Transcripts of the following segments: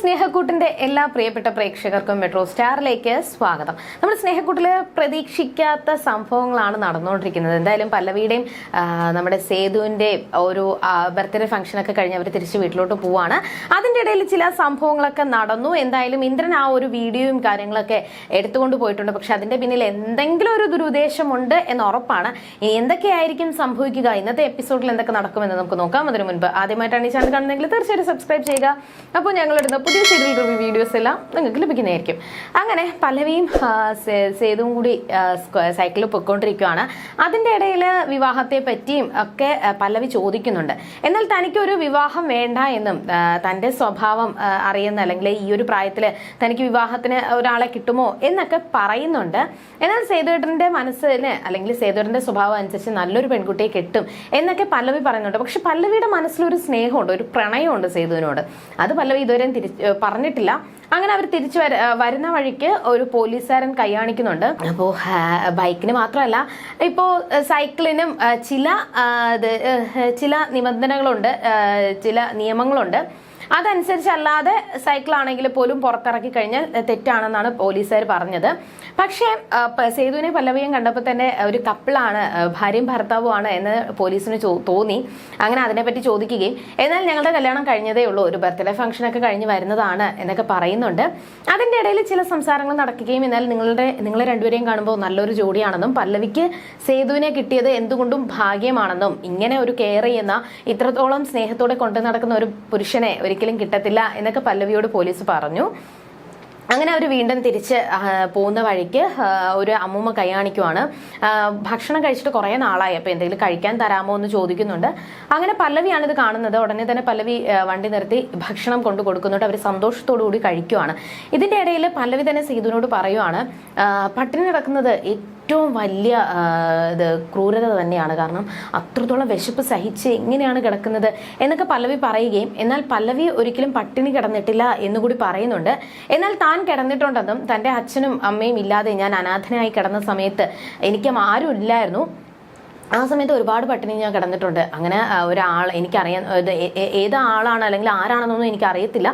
സ്നേഹക്കൂട്ടിന്റെ എല്ലാ പ്രിയപ്പെട്ട പ്രേക്ഷകർക്കും മെട്രോ സ്റ്റാറിലേക്ക് സ്വാഗതം. നമ്മുടെ സ്നേഹക്കൂട്ടിൽ പ്രതീക്ഷിക്കാത്ത സംഭവങ്ങളാണ് നടന്നുകൊണ്ടിരിക്കുന്നത്. എന്തായാലും പല്ലവിയുടെയും നമ്മുടെ സേതുവിന്റെ ഒരു ബർത്ത്ഡേ ഫംഗ്ഷൻ ഒക്കെ കഴിഞ്ഞ് അവർ തിരിച്ച് വീട്ടിലോട്ട് പോവാണ്. അതിന്റെ ഇടയിൽ ചില സംഭവങ്ങളൊക്കെ നടന്നു. എന്തായാലും ഇന്ദ്രൻ ആ ഒരു വീഡിയോയും കാര്യങ്ങളൊക്കെ എടുത്തുകൊണ്ട് പോയിട്ടുണ്ട്. പക്ഷെ അതിന്റെ പിന്നിൽ എന്തെങ്കിലും ഒരു ദുരുദ്ദേശമുണ്ട് എന്ന് ഉറപ്പാണ്. എന്തൊക്കെയായിരിക്കും സംഭവിക്കുക? ഇന്നത്തെ എപ്പിസോഡിൽ എന്തൊക്കെ നടക്കുമെന്ന് നമുക്ക് നോക്കാം. അതിനു മുൻപ് ആദ്യമായിട്ടാണ് ഈ ചാനൽ കാണുന്നതെങ്കിൽ തീർച്ചയായിട്ടും സബ്സ്ക്രൈബ് ചെയ്യുക. അപ്പോൾ ഞങ്ങളിടുന്ന പുതിയ സീരിയൽ റിവ്യൂ വീഡിയോസ് എല്ലാം നിങ്ങൾക്ക് ലഭിക്കുന്നതായിരിക്കും. അങ്ങനെ പലവിയും സേതും കൂടി സൈക്കിളിൽ പൊയ്ക്കൊണ്ടിരിക്കുകയാണ്. അതിന്റെ ഇടയിൽ വിവാഹത്തെ പറ്റിയും ഒക്കെ പല്ലവി ചോദിക്കുന്നുണ്ട്. എന്നാൽ തനിക്കൊരു വിവാഹം വേണ്ട എന്നും തന്റെ സ്വഭാവം അറിയുന്ന അല്ലെങ്കിൽ ഈ ഒരു പ്രായത്തിൽ തനിക്ക് വിവാഹത്തിന് ഒരാളെ കിട്ടുമോ എന്നൊക്കെ പറയുന്നുണ്ട്. എന്നാൽ സേതുവേട്ടന്റെ മനസ്സിന് അല്ലെങ്കിൽ സേതുവേട്ടന്റെ സ്വഭാവം അനുസരിച്ച് നല്ലൊരു പെൺകുട്ടിയെ കിട്ടും എന്നൊക്കെ പല്ലവി പറയുന്നുണ്ട്. പക്ഷെ പല്ലവിയുടെ മനസ്സിലൊരു സ്നേഹമുണ്ട് ഒരു പ്രണയമുണ്ട് സേതുവിനോട്. അത് പല്ലവി ഇതുവരെ തിരിച്ച് പറഞ്ഞിട്ടില്ല. അങ്ങനെ അവർ തിരിച്ചു വര വരുന്ന വഴിക്ക് ഒരു പോലീസുകാരൻ കൈയാണിക്കുന്നുണ്ട് അപ്പോൾ ബൈക്കിന് മാത്രമല്ല ഇപ്പോൾ സൈക്കിളിനും ചില ചില നിബന്ധനകളുണ്ട് ചില നിയമങ്ങളുണ്ട്. അതനുസരിച്ചല്ലാതെ സൈക്കിൾ ആണെങ്കിൽ പോലും പുറത്തിറക്കി കഴിഞ്ഞാൽ തെറ്റാണെന്നാണ് പോലീസുകാർ പറഞ്ഞത്. പക്ഷേ സേതുവിനെ പല്ലവിയും കണ്ടപ്പോൾ തന്നെ ഒരു കപ്പിളാണ് ഭാര്യയും ഭർത്താവുമാണ് എന്ന് പോലീസിന് തോന്നി. അങ്ങനെ അതിനെപ്പറ്റി ചോദിക്കുകയും എന്നാൽ ഞങ്ങളുടെ കല്യാണം കഴിഞ്ഞതേ ഉള്ളൂ. ഒരു ബർത്ത്ഡേ ഫംഗ്ഷനൊക്കെ കഴിഞ്ഞ് വരുന്നതാണ് എന്നൊക്കെ പറയുന്നുണ്ട്. അതിന്റെ ഇടയിൽ ചില സംസാരങ്ങൾ നടക്കുകയും എന്നാൽ നിങ്ങളുടെ നിങ്ങളെ രണ്ടുപേരെയും കാണുമ്പോൾ നല്ലൊരു ജോഡിയാണെന്നും പല്ലവിക്ക് സേതുവിനെ കിട്ടിയത് എന്തുകൊണ്ടും ഭാഗ്യമാണെന്നും ഇങ്ങനെ ഒരു കെയർ ചെയ്യുന്ന ഇത്രത്തോളം സ്നേഹത്തോടെ കൊണ്ടു നടക്കുന്ന ഒരു പുരുഷനെ ഒരിക്കലും കിട്ടത്തില്ല എന്നൊക്കെ പല്ലവിയോട് പോലീസ് പറഞ്ഞു. അങ്ങനെ അവർ വീണ്ടും തിരിച്ച് പോകുന്ന വഴിക്ക് ഒരു അമ്മൂമ്മ കൈ ഭക്ഷണം കഴിച്ചിട്ട് കുറേ നാളായി. അപ്പോൾ എന്തെങ്കിലും കഴിക്കാൻ തരാമോ എന്ന് ചോദിക്കുന്നുണ്ട്. അങ്ങനെ പല്ലവിയാണ് ഇത് കാണുന്നത്. ഉടനെ തന്നെ പല്ലവി വണ്ടി നിർത്തി ഭക്ഷണം കൊണ്ടു കൊടുക്കുന്നുണ്ട്. അവർ സന്തോഷത്തോടു കൂടി കഴിക്കുവാണ്. ഇതിന്റെ ഇടയിൽ പല്ലവി തന്നെ സീതുവിനോട് പറയുവാണ് പട്ടിണി കിടക്കുന്നത് ഏറ്റവും വലിയ ഇത് ക്രൂരത തന്നെയാണ്. കാരണം അത്രത്തോളം വിശപ്പ് സഹിച്ച് എങ്ങനെയാണ് കിടക്കുന്നത് എന്നൊക്കെ പല്ലവി പറയുകയും എന്നാൽ പല്ലവി ഒരിക്കലും പട്ടിണി കിടന്നിട്ടില്ല എന്നുകൂടി പറയുന്നുണ്ട്. എന്നാൽ താൻ കിടന്നിട്ടുണ്ടെന്നും തന്റെ അച്ഛനും അമ്മയും ഇല്ലാതെ ഞാൻ അനാഥനായി കിടന്ന സമയത്ത് എനിക്കും ആരും ഇല്ലായിരുന്നു. ആ സമയത്ത് ഒരുപാട് പട്ടിണി ഞാൻ കിടന്നിട്ടുണ്ട്. അങ്ങനെ ഒരാൾ എനിക്കറിയാൻ ഏത് ആളാണ് അല്ലെങ്കിൽ ആരാണെന്നൊന്നും എനിക്കറിയത്തില്ല.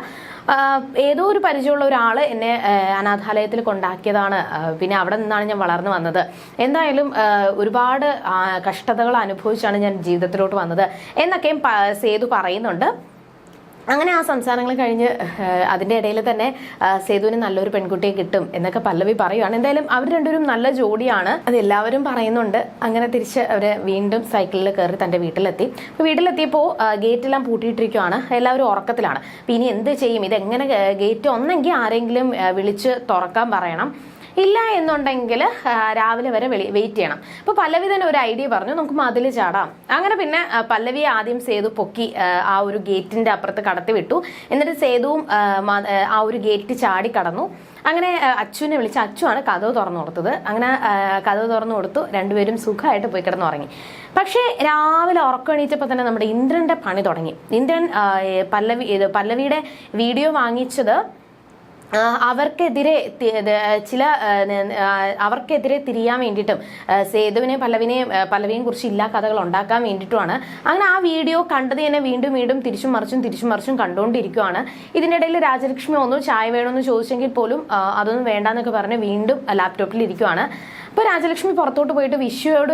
ഏതോ ഒരു പരിചയമുള്ള ഒരാൾ എന്നെ അനാഥാലയത്തിൽ കൊണ്ടാക്കിയതാണ്. പിന്നെ അവിടെ നിന്നാണ് ഞാൻ വളർന്നു വന്നത്. എന്തായാലും ഒരുപാട് കഷ്ടതകൾ അനുഭവിച്ചാണ് ഞാൻ ജീവിതത്തിലോട്ട് വന്നത്. എന്നൊക്കെയും സേതു പറയുന്നുണ്ട്. അങ്ങനെ ആ സംസാരങ്ങൾ കഴിഞ്ഞ് അതിന്റെ ഇടയിൽ തന്നെ സേതുവിന് നല്ലൊരു പെൺകുട്ടിയെ കിട്ടും എന്നൊക്കെ പല്ലവി പറയുകയാണ് എന്തായാലും അവർ രണ്ടുപേരും നല്ല ജോഡിയാണ്. അത് എല്ലാവരും പറയുന്നുണ്ട്. അങ്ങനെ തിരിച്ച് അവർ വീണ്ടും സൈക്കിളിൽ കയറി തന്റെ വീട്ടിലെത്തി. അപ്പോൾ വീട്ടിലെത്തിയപ്പോൾ ഗേറ്റെല്ലാം പൂട്ടിയിട്ടിരിക്കുകയാണ് എല്ലാവരും ഉറക്കത്തിലാണ്. അപ്പോൾ ഇനി എന്ത് ചെയ്യും? ഇതെങ്ങനെ ഗേറ്റ് ഒന്നെങ്കിൽ ആരെങ്കിലും വിളിച്ച് തുറക്കാൻ പറയണം. ഇല്ല എന്നുണ്ടെങ്കിൽ രാവിലെ വരെ വെയിറ്റ് ചെയ്യണം. അപ്പോൾ പല്ലവി തന്നെ ഒരു ഐഡിയ പറഞ്ഞു നമുക്ക് മതിൽ ചാടാം. അങ്ങനെ പിന്നെ പല്ലവിയെ ആദ്യം സേതു പൊക്കി ആ, ഒരു ഗേറ്റിന്റെ അപ്പുറത്ത് കടത്തി വിട്ടു. എന്നിട്ട് സേതുവും ആ, ഒരു ഗേറ്റ് ചാടി കടന്നു. അങ്ങനെ അച്ചുവിനെ വിളിച്ച് അച്ചുവാണ് കഥവ് തുറന്നു കൊടുത്തത്. അങ്ങനെ കഥവ് തുറന്നു കൊടുത്തു. രണ്ടുപേരും സുഖമായിട്ട് പോയി കിടന്നുറങ്ങി പക്ഷേ രാവിലെ ഉറക്കം തന്നെ നമ്മുടെ ഇന്ദ്രന്റെ പണി തുടങ്ങി. ഇന്ദ്രൻ പല്ലവി പല്ലവിയുടെ വീഡിയോ വാങ്ങിച്ചത് അവർക്കെതിരെ ചില അവർക്കെതിരെ തിരിയാൻ വേണ്ടിയിട്ടും സേതുവിനെ പല്ലവിനെയും ആ, പല്ലവിയെയും കുറിച്ച് ഇല്ലാ കഥകൾ ഉണ്ടാക്കാൻ വേണ്ടിയിട്ടുമാണ്. അങ്ങനെ ആ വീഡിയോ കണ്ടത് തന്നെ വീണ്ടും വീണ്ടും തിരിച്ചും മറിച്ചും തിരിച്ചും മറിച്ചും കണ്ടുകൊണ്ടിരിക്കുകയാണ് ഇതിനിടയിൽ രാജലക്ഷ്മി ഒന്നും ചായ വേണമെന്ന് ചോദിച്ചെങ്കിൽ പോലും അതൊന്നും വേണ്ടെന്നൊക്കെ പറഞ്ഞ് വീണ്ടും ലാപ്ടോപ്പിൽ ഇരിക്കുവാണ്. അപ്പോൾ രാജലക്ഷ്മി പുറത്തോട്ട് പോയിട്ട് വിശ്വയോട്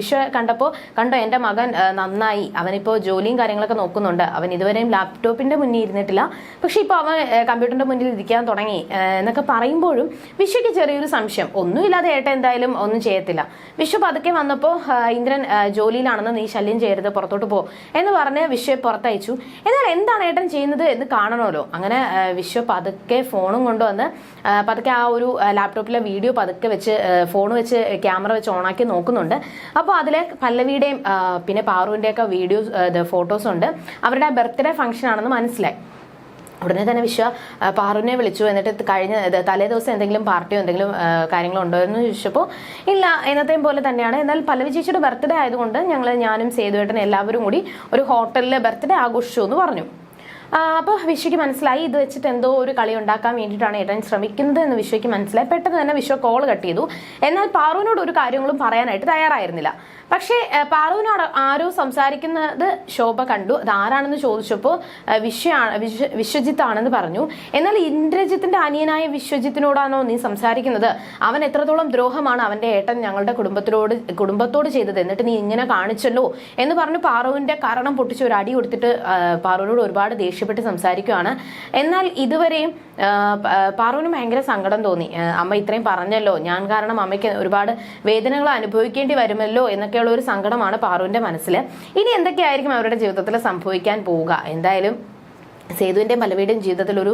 വിഷു കണ്ടപ്പോൾ കണ്ടോ എന്റെ മകൻ നന്നായി. അവനിപ്പോൾ ജോലിയും കാര്യങ്ങളൊക്കെ നോക്കുന്നുണ്ട്. അവൻ ഇതുവരെയും ലാപ്ടോപ്പിന്റെ മുന്നിൽ ഇരുന്നിട്ടില്ല. പക്ഷേ ഇപ്പോൾ അവൻ കമ്പ്യൂട്ടറിന്റെ മുന്നിൽ ഇരിക്കാൻ തുടങ്ങി. എന്നൊക്കെ പറയുമ്പോഴും വിശ്വയ്ക്ക് ചെറിയൊരു സംശയം. ഒന്നുമില്ലാതെ ഏട്ടൻ എന്തായാലും ഒന്നും ചെയ്യത്തില്ല. വിശ്വ പതുക്കെ വന്നപ്പോൾ ഇന്ദ്രൻ ജോലിയിലാണെന്ന് നീ ശല്യം ചെയ്യരുത് പുറത്തോട്ട് പോ എന്ന് പറഞ്ഞ് വിശ്വയെ പുറത്തയച്ചു. എന്നാൽ എന്താണ് ഏട്ടൻ ചെയ്യുന്നത് എന്ന് കാണണമല്ലോ. അങ്ങനെ വിശ്വ പതുക്കെ ഫോണും കൊണ്ടുവന്ന് പതുക്കെ ആ ഒരു ലാപ്ടോപ്പിലെ വീഡിയോ പതുക്കെ വെച്ച് ഫോൺ വെച്ച് ക്യാമറ വെച്ച് ഓണാക്കി നോക്കുന്നുണ്ട്. അപ്പോൾ അതിലെ പല്ലവിയുടെയും പിന്നെ പാറുവിന്റെയൊക്കെ വീഡിയോസ് ഫോട്ടോസ് ഉണ്ട്. അവരുടെ ബർത്ത്ഡേ ഫംഗ്ഷൻ ആണെന്ന് മനസ്സിലായി. ഉടനെ തന്നെ വിശ്വ പാറുവിനെ വിളിച്ചു എന്നിട്ട് കഴിഞ്ഞ തലേ ദിവസം എന്തെങ്കിലും പാർട്ടിയോ എന്തെങ്കിലും കാര്യങ്ങളോ ഉണ്ടോ എന്ന് ചോദിച്ചപ്പോൾ ഇല്ല എന്നത്തെയും പോലെ തന്നെയാണ്. എന്നാൽ പല്ലവി ചേച്ചിയുടെ ബർത്ത്ഡേ ആയതുകൊണ്ട് ഞങ്ങൾ ഞാനും സേതുവേട്ടനും എല്ലാവരും കൂടി ഒരു ഹോട്ടലിൽ ബർത്ത്ഡേ ആഘോഷിച്ചു എന്ന് പറഞ്ഞു. അപ്പോൾ വിശ്വയ്ക്ക് മനസ്സിലായി. ഇത് വെച്ചിട്ട് എന്തോ ഒരു കളി ഉണ്ടാക്കാൻ വേണ്ടിയിട്ടാണ് ഏട്ടൻ ശ്രമിക്കുന്നത് എന്ന് വിശ്വയ്ക്ക് മനസ്സിലായി. പെട്ടെന്ന് തന്നെ വിശ്വ കോൾ കട്ട് ചെയ്തു. എന്നാൽ പാറുവിനോട് ഒരു കാര്യങ്ങളും പറയാനായിട്ട് തയ്യാറായിരുന്നില്ല. പക്ഷേ പാർവിനോട് ആരോ സംസാരിക്കുന്നത് ശോഭ കണ്ടു. അത് ആരാണെന്ന് ചോദിച്ചപ്പോൾ വിശ്വയാണ് വിശ്വ വിശ്വജിത്ത് ആണെന്ന് പറഞ്ഞു. എന്നാൽ ഇന്ദ്രജിത്തിന്റെ അനിയനായ വിശ്വജിത്തിനോടാണോ നീ സംസാരിക്കുന്നത്? അവൻ എത്രത്തോളം ദ്രോഹമാണ് അവന്റെ ഏട്ടൻ ഞങ്ങളുടെ കുടുംബത്തിനോട് കുടുംബത്തോട് ചെയ്തത്? എന്നിട്ട് നീ ഇങ്ങനെ കാണിച്ചല്ലോ എന്ന് പറഞ്ഞു പാറുവിന്റെ കാരണം പൊട്ടിച്ച് ഒരു അടി കൊടുത്തിട്ട് പാറുവിനോട് ഒരുപാട് ദേഷ്യപ്പെട്ട് സംസാരിക്കുകയാണ് എന്നാൽ ഇതുവരെയും പാറുവിന് ഭയങ്കര സങ്കടം തോന്നി. അമ്മ ഇത്രയും പറഞ്ഞല്ലോ. ഞാൻ കാരണം അമ്മയ്ക്ക് ഒരുപാട് വേദനകൾ അനുഭവിക്കേണ്ടി വരുമല്ലോ എന്നൊക്കെയുള്ള ഒരു സങ്കടമാണ് പാറുവിന്റെ മനസ്സിൽ ഇനി എന്തൊക്കെയായിരിക്കും അവരുടെ ജീവിതത്തിൽ സംഭവിക്കാൻ പോവുക? എന്തായാലും സേതുവിന്റെയും പല്ലവിയുടെയും ജീവിതത്തിൽ ഒരു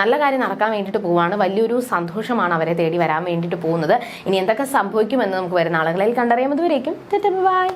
നല്ല കാര്യം നടക്കാൻ വേണ്ടിയിട്ട് പോവാണ് വലിയൊരു സന്തോഷമാണ് അവരെ തേടി വരാൻ വേണ്ടിയിട്ട് പോകുന്നത്. ഇനി എന്തൊക്കെ സംഭവിക്കുമെന്ന് നമുക്ക് വരുന്ന ആളുകളിൽ കണ്ടറിയാം. അതുവരേക്കും ബൈ.